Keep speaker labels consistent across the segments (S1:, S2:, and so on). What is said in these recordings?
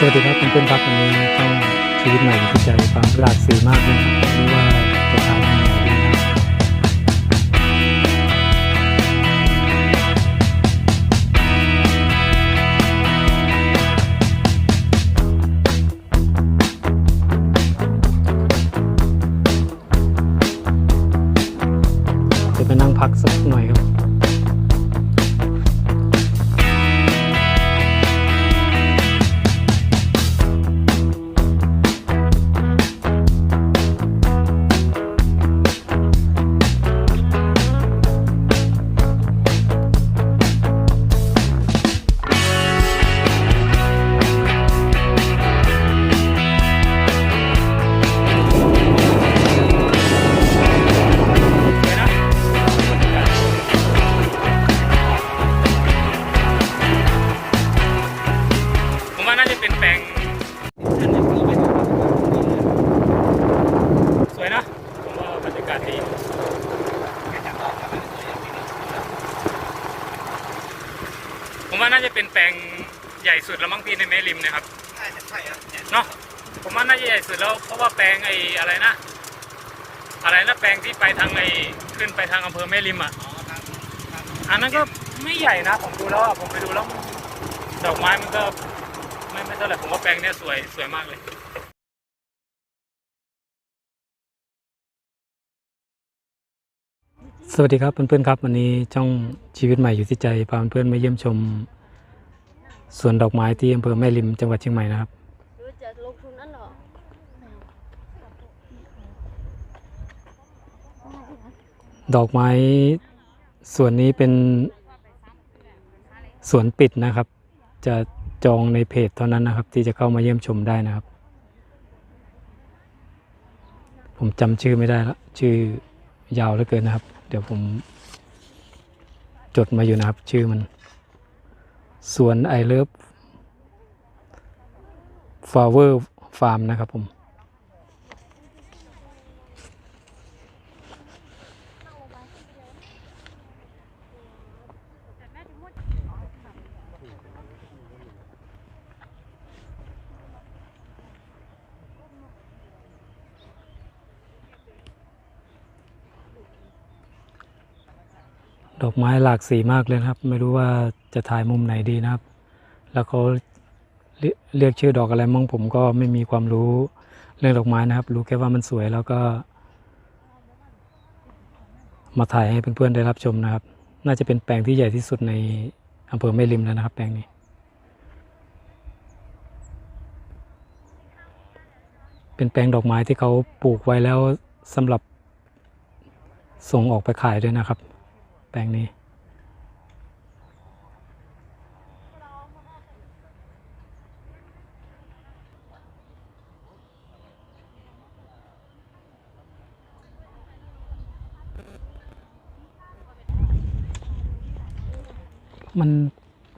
S1: สวัสดีครับเพื่อนๆครับวันนี้ต้องชีวิตใหม่ที่ใจฟังหลากสีมากเลยครับไม่ว่า ลงใหญ่สุดแล้วมั้งพี่ในแม่ริมนะครับ
S2: ใช่ใช่ครับเนี่ย
S1: เนาะผมว่าน่าจะใหญ่สุดแล้วเพราะว่าแปลงไอ้อะไรนะ อะไรนะแปลงที่ไปทางไอ้ขึ้นไปทางอำเภอแม่ริมอะ
S2: อ๋อครับครับ
S1: อันนั้นก็ไม่ใหญ่นะผมดูแล้วอะผมไปดูแล้วดอกไม้มันก็ไม่ไม่เท่าไหร่ผมว่าแปลงเนี้ยสวยสวยมากเลย สวัสดีครับเพื่อนๆครับวันนี้ช่องชีวิตใหม่อยู่ที่ใจพาเพื่อนๆมาเยี่ยมชม สวนดอกไม้ที่อำเภอแม่ริมจังหวัดเชียงใหม่นะครับ
S3: หรือจะลงทุนนั่นเหรอ
S1: ดอกไม้ส่วนนี้เป็นสวนปิดนะครับ จะจองในเพจเท่านั้นนะครับ ที่จะเข้ามาเยี่ยมชมได้นะครับ ผมจำชื่อไม่ได้ละชื่อยาวเหลือเกินนะครับ เดี๋ยวผมจดมาอยู่นะครับ ชื่อมัน สวนไอเลิฟฟลาเวอร์ฟาร์มนะครับผม ไม้หลากสีมากเลยครับ ไม่รู้ว่าจะถ่ายมุมไหนดีนะครับ แล้วเขาเรียกชื่อดอกอะไรมั่งผมก็ไม่มีความรู้เรื่องดอกไม้นะครับ รู้แค่ว่ามันสวยแล้วก็ มาถ่ายให้เพื่อนๆได้รับชมนะครับ น่าจะเป็นแปลงที่ใหญ่ที่สุดในอำเภอแม่ริมแล้วนะครับ แปลงนี้เป็นแปลงดอกไม้ที่เขาปลูกไว้แล้วสำหรับส่งออกไปขายด้วยนะครับ ลงนี้ มัน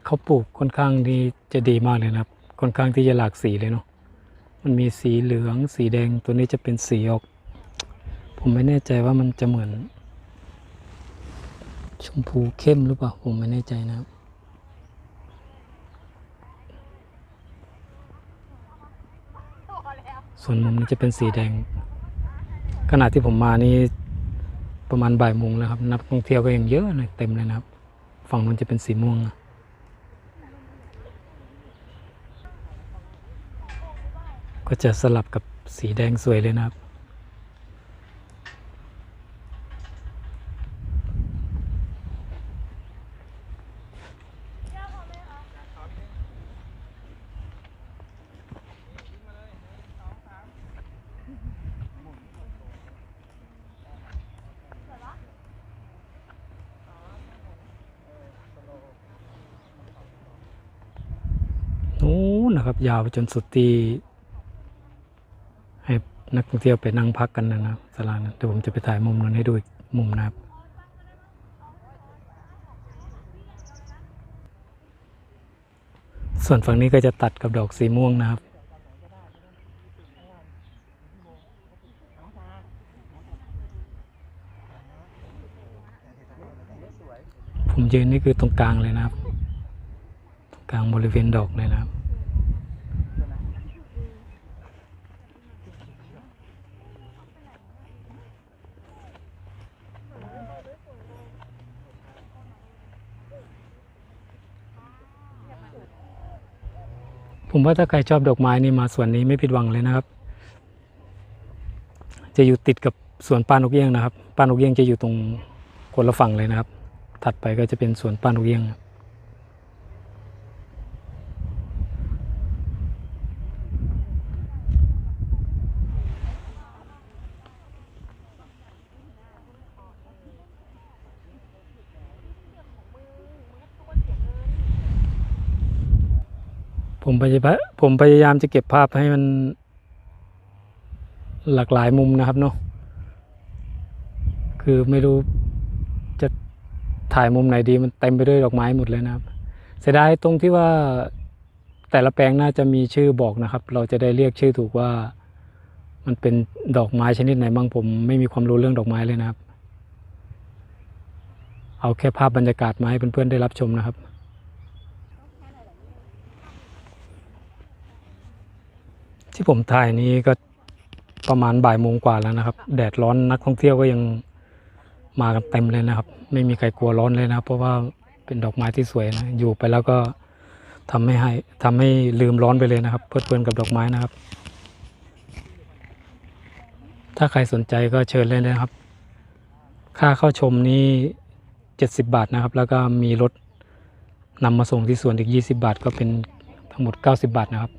S1: เขาปลูกค่อนข้างที่จะดีมากเลยนะครับ ค่อนข้างที่จะหลากสีเลยเนาะมันมีสีเหลืองสีแดงตัวนี้จะเป็นสีออก ผมไม่แน่ใจว่ามันจะเหมือน ชมพูเข้มหรือเปล่า ผมไม่แน่ใจนะครับส่วนมุมนี้จะเป็นสีแดง ขณะที่ผมมานี่ประมาณบ่ายโมงแล้วครับ นักท่องเที่ยวก็ยังเยอะเลยเต็มเลยนะครับ ฝั่งนู้นจะเป็นสีม่วงนะก็จะสลับกับสีแดงสวยเลยนะครับ นู้น นะครับ ยาวไปจนสุดที่ให้นักท่องเที่ยวไปนั่งพักกันนะครับสลานะเดี๋ยวผมจะไปถ่ายมุมนั้นให้ดูอีกมุมนะครับส่วนฝั่งนี้ก็จะตัดกับดอกสีม่วงนะครับ ผมยืนนี่คือตรงกลางเลยนะครับ ตรงกลางบริเวณดอกเลยนะครับ ผมว่าถ้าใครชอบดอกไม้นี่มาสวนนี้ไม่ผิดหวังเลยนะครับ จะอยู่ติดกับสวนปานกเอี้ยงนะครับปานกเอี้ยงจะอยู่ตรงคนละฝั่งเลยนะครับ ถัดไปก็จะเป็นสวนปานกเอี้ยงครับ ผมพยายามผมพยายามจะเก็บภาพให้มันหลากหลายมุมนะครับเนาะคือไม่รู้จะถ่ายมุมไหนดีมันเต็มไปด้วยดอกไม้หมดเลยนะครับ เสียดายตรงที่ว่าแต่ละแปลงน่าจะมีชื่อบอกนะครับ เราจะได้เรียกชื่อถูกว่า มันเป็นดอกไม้ชนิดไหนบ้างผมไม่มีความรู้เรื่องดอกไม้เลยนะครับ เอาแค่ภาพบรรยากาศมาให้เพื่อนๆได้รับชมนะครับ ที่ผมถ่ายนี้ก็ประมาณบ่ายโมงกว่าแล้วนะครับ แดดร้อนนักท่องเที่ยวก็ยังมากันเต็มเลยนะครับ ไม่มีใครกลัวร้อนเลยนะเพราะว่าเป็นดอกไม้ที่สวยนะอยู่ไปแล้วก็ทำให้ให้ทำให้ลืมร้อนไปเลยนะครับ เพลิดเพลินกับดอกไม้นะครับ ถ้าใครสนใจก็เชิญเลยนะครับ ค่าเข้าชมนี้เจ็ดสิบบาทนะครับ แล้วก็มีรถนำมาส่งที่สวนอีกยี่สิบาท ก็เป็นทั้งหมดเก้าสิบบาทนะครับ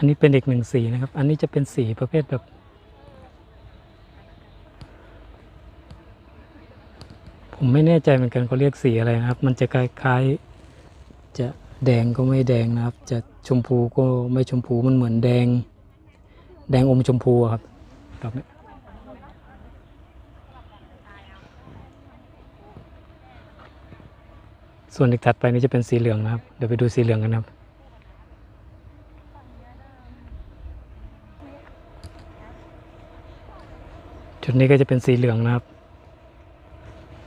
S1: อันนี้เป็นอีกหนึ่งสีนะครับ อันนี้จะเป็นสีประเภทแบบ ผมไม่แน่ใจเหมือนกันเขาเรียกสีอะไรนะครับ มันจะคล้ายๆจะแดงก็ไม่แดงนะครับ จะชมพูก็ไม่ชมพูมันเหมือนแดง แดงอมชมพูครับดอกนี้ส่วนอีกถัดไปนี้จะเป็นสีเหลืองนะครับ เดี๋ยวไปดูสีเหลืองกันนะครับ จุดนี้ก็จะเป็นสีเหลืองนะครับ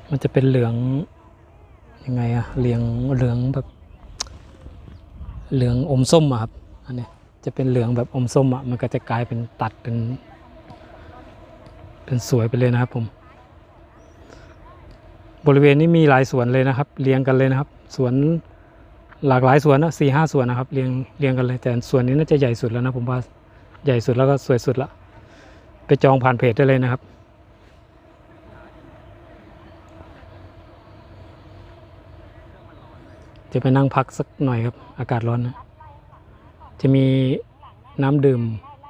S1: มันจะเป็นเหลืองยังไงอะเหลืองเหลืองแบบเหลืองอมส้มอะครับอันนี้จะเป็นเหลืองแบบอมส้มอะมันก็จะกลายเป็นตัดเป็น เป็นสวยไปเลยนะครับผม บริเวณนี้มีหลายสวนเลยนะครับ เรียงกันเลยนะครับ สวนหลากหลายสวนนะสี่ห้าสวนนะครับเรียงเรียงกันเลยแต่สวนนี้น่าจะใหญ่สุดแล้วนะผมว่าใหญ่สุดแล้วก็สวยสุดละ ไปจองผ่านเพจได้เลยนะครับ จะไปนั่งพักสักหน่อยครับ อากาศร้อนนะ จะมีน้ำดื่ม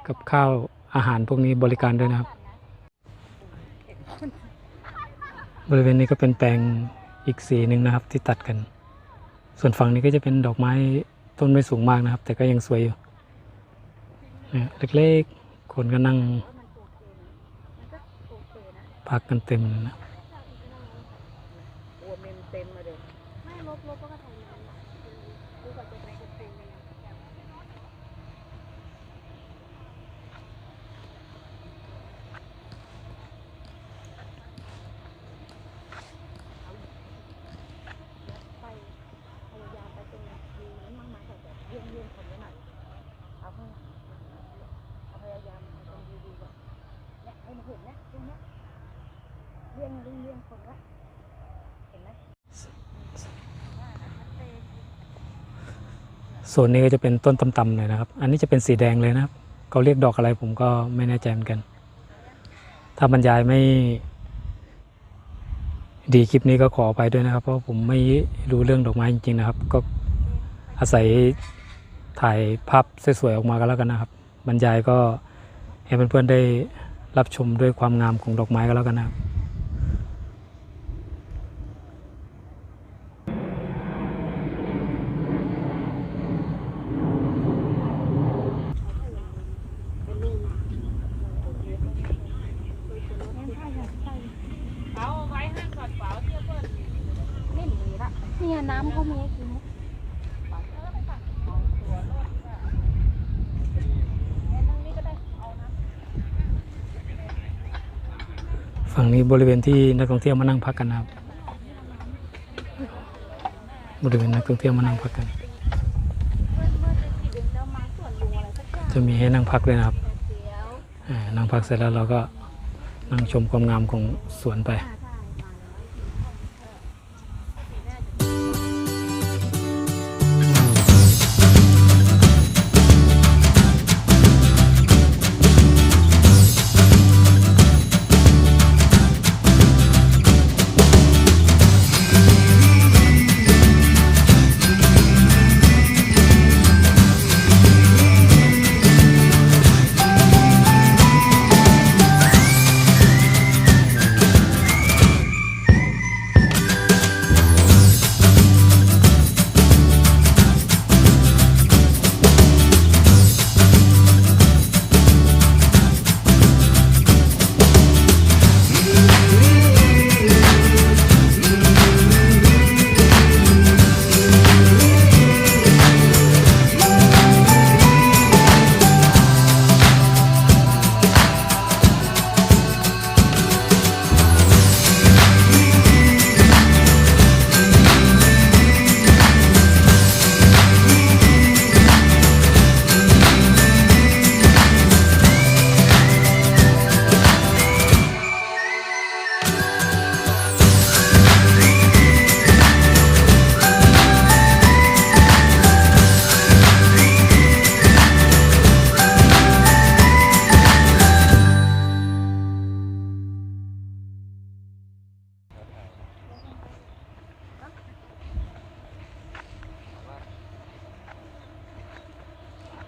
S1: กับข้าวอาหารพวกนี้บริการด้วยนะครับ บริเวณนี้ก็เป็นแปลงอีกสีหนึ่งนะครับ ที่ตัดกัน ส่วนฝั่งนี้ก็จะเป็นดอกไม้ต้นไม่สูงมากนะครับ แต่ก็ยังสวยอยู่เนี่ยเล็กๆ คนก็นั่ง พักกันเต็มนะ
S4: โอ้เมมเต็มมาเลย
S3: ไม่ลบลบก็ถ่ายน้ำดูก่อนจะไปจะเป็นยังไง
S4: ไฟ
S3: ส่วนนี้ก็จะเป็นต้นตำๆหน่อยนะครับ อันนี้จะเป็นสีแดงเลยนะครับเขาเรียกดอกอะไรผมก็ไม่แน่ใจเหมือนกัน ถ้าบรรยายไม่ ดีคลิปนี้ก็ขอไปด้วยนะครับ เพราะผมไม่รู้เรื่องดอกไม้จริงๆนะครับ ก็อาศัยถ่ายภาพสวยๆออกมาก็แล้วกันนะครับ บรรยายก็ให้เพื่อนๆได้รับชมด้วยความงามของดอกไม้ก็แล้วกันนะครับ
S5: เอาไว้ห้างก่อนเปล่าเที่ยวเพิ่นไม่มีละ
S1: เน้ำเขามีให้กิน
S3: ฝั่งนี้บริเวณที่นักท่องเที่ยวมานั่งพักกันนะครับ บริเวณนักท่องเที่ยวมานั่งพักกัน
S1: จะมี
S3: ให้นั่งพักด้วยนะครับนั่งพักเสร็จแล้วเราก็นั่งชมความงามของสวนไป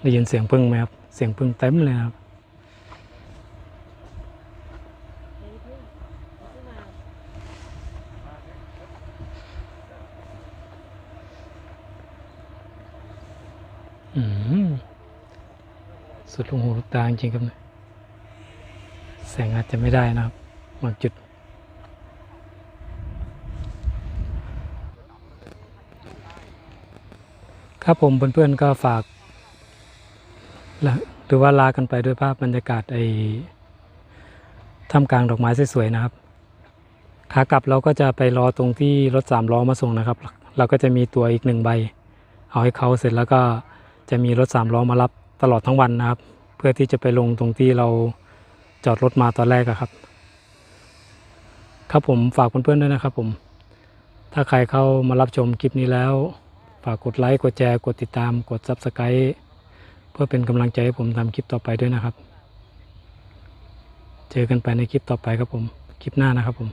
S1: ได้ยินเสียงพึ่งไหมครับ เสียงพึ่งเต็มเลยครับอืมสุดลงหูลูกตาจริงครับเนี่ยแสงอาจจะไม่ได้นะครับบางจุด ครับผมเพื่อนๆก็ฝาก หรือว่าลากันไปด้วยภาพบรรยากาศไอ้ท่ามกลางดอกไม้สวยๆนะครับ ขากลับเราก็จะไปรอตรงที่รถสามล้อมาส่งนะครับ เราก็จะมีตัวอีกหนึ่งใบ เอาให้เขาเสร็จแล้วก็จะมีรถสามล้อมารับตลอดทั้งวันนะครับ เพื่อที่จะไปลงตรงที่เราจอดรถมาตอนแรกอะครับ ครับผมฝากเพื่อนๆด้วยนะครับผม ถ้าใครเข้ามารับชมคลิปนี้แล้ว ฝากกดไลค์กดแชร์กดติดตามกด Subscribe พื่อเป็นกำลังใจให้ผมทำคลิปต่อไปด้วยนะครับ เจอกันไปในคลิปต่อไปครับผม คลิปหน้านะครับผม